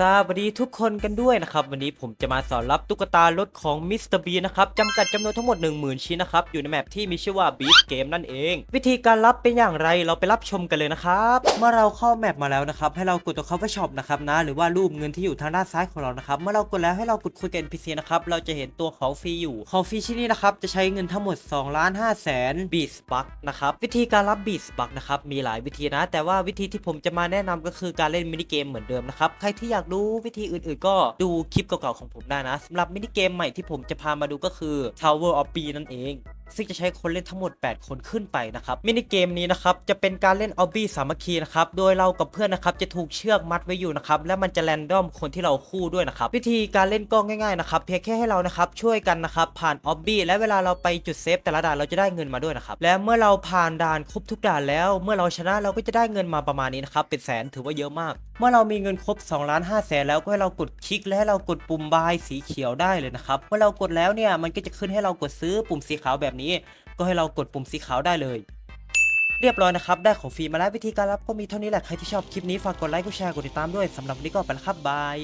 สวัสดีทุกคนกันด้วยนะครับ วันนี้ผมจะมาสอนรับตุ๊กตารถของมิสเตอร์บีนะครับจำกัดจำนวนทั้งหมด 10,000 ชิ้นนะครับ อยู่ในแมปที่มีชื่อว่า Beast Game นั่นเอง วิธีการรับเป็นอย่างไรเราไปรับชมกันเลยนะครับ เมื่อเราเข้าแมปมาแล้วนะครับ ให้เรากดตัว cover shop นะครับนะ หรือว่ารูปเงินที่อยู่ทางด้านซ้ายของเรานะครับ เมื่อเรากดแล้วให้เรากดคุยกับ NPC นะครับ เราจะเห็นตัวของฟรีอยู่ ของฟรีชิ้นนี้นะครับจะใช้เงินทั้งหมด2ล้าน5แสนบีสบักนะครับวิธีการรับบีสบักนะครับมีหลายวิธีนะ แต่ว่าวิธีที่ผมจะมาแนะนำก็คือการเล่นมินิเกมเหมือนเดิมนะครับใครที่อยากรู้วิธีอื่นๆ ก็ดูคลิปเก่าๆของผมได้นะสำหรับมินิเกมใหม่ที่ผมจะพามาดูก็คือ Tower of P นั่นเอง ซึ่งจะใช้คนเล่นทั้งหมด 8 คนขึ้นไปนะครับมินิเกมนี้นะครับจะเป็นการเล่นออบบี้สามัคคีนะครับโดยเรากับเพื่อนนะครับจะถูกเชือกมัดไว้อยู่นะครับและมันจะแรนดอมคนที่เราคู่ด้วยนะครับวิธีการเล่นก็ง่ายๆนะครับเพียงแค่ให้เรานะครับช่วยกันนะครับผ่านออบบี้และเวลาเราไปจุดเซฟแต่ละด่านเราจะได้เงินมาด้วยนะครับและเมื่อเราผ่านด่านครบทุกด่านแล้ว เมื่อเราชนะเราก็จะได้เงินมาประมาณนี้นะครับเป็นแสนถือว่าเยอะมาก เมื่อเรามีเงินครบ2ล้าน5แสนแล้วก็ให้เรากดคลิกและให้เรากดปุ่มบายสีเขียวได้เลยนะครับเมื่อเรากดแล้วเนี่ยมันก็จะขึ้นให้เรากดซื้อปุ่มสีขาวแบบนี้ ก็ให้เรากดปุ่มสีขาวได้เลย เรียบร้อยนะครับ ได้ของฟรีมาแล้ววิธีการรับก็มีเท่านี้แหละ ใครที่ชอบคลิปนี้ฝากกดไลค์กดแชร์กดติดตามด้วยสำหรับวันนี้ก็ไปแล้วครับบาย